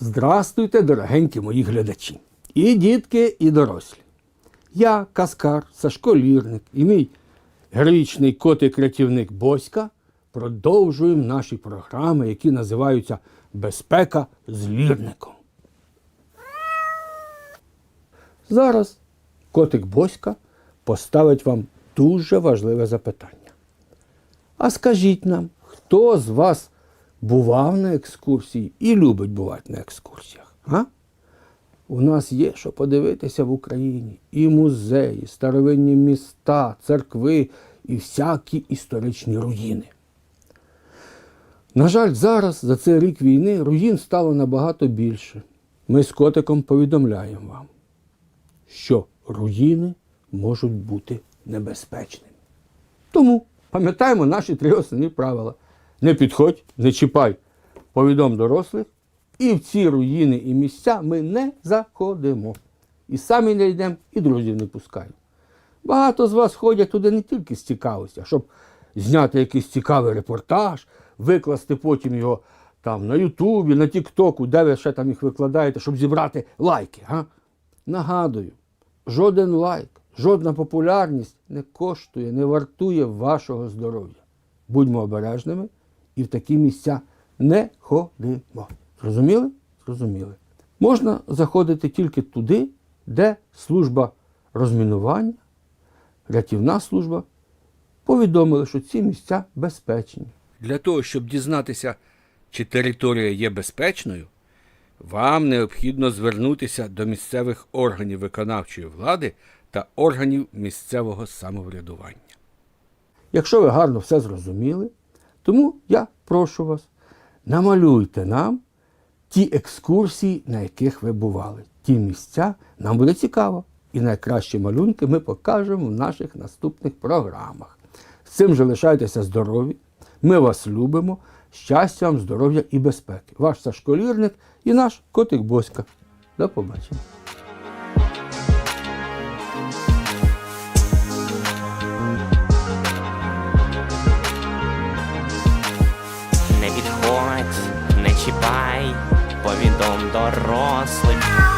Здрастуйте, дорогенькі мої глядачі, і дітки, і дорослі. Я, Каскар, Сашко Лірник і мій героїчний котик-рятівник Боська продовжуємо наші програми, які називаються Безпека з лірником. Зараз котик Боська поставить вам дуже важливе запитання. А скажіть нам, хто з вас бував на екскурсії і любить бувати на екскурсіях? А? У нас є що подивитися в Україні. І музеї, старовинні міста, церкви і всякі історичні руїни. На жаль, зараз за цей рік війни руїн стало набагато більше. Ми з котиком повідомляємо вам, що руїни можуть бути небезпечними. Тому пам'ятаємо наші три основні правила: не підходь, не чіпай, повідом дорослих, і в ці руїни і місця ми не заходимо. І самі не йдемо, і друзів не пускаємо. Багато з вас ходять туди не тільки з цікавості, а щоб зняти якийсь цікавий репортаж, викласти потім його там на Ютубі, на Тіктоку, де ви ще там їх викладаєте, щоб зібрати лайки. А? Нагадую, жоден лайк, жодна популярність не коштує, не вартує вашого здоров'я. Будьмо обережними і в такі місця не ходимо. Зрозуміли? Зрозуміли. Можна заходити тільки туди, де служба розмінування, рятівна служба повідомили, що ці місця безпечні. Для того, щоб дізнатися, чи територія є безпечною, вам необхідно звернутися до місцевих органів виконавчої влади та органів місцевого самоврядування. Якщо ви гарно все зрозуміли, тому я прошу вас, намалюйте нам ті екскурсії, на яких ви бували. Ті місця нам буде цікаво. І найкращі малюнки ми покажемо в наших наступних програмах. З цим же лишайтеся здорові. Ми вас любимо. Щастя вам, здоров'я і безпеки. Ваш Сашколірник і наш котик Боська. До побачення. Не підходь, не чіпай, повідом дорослим.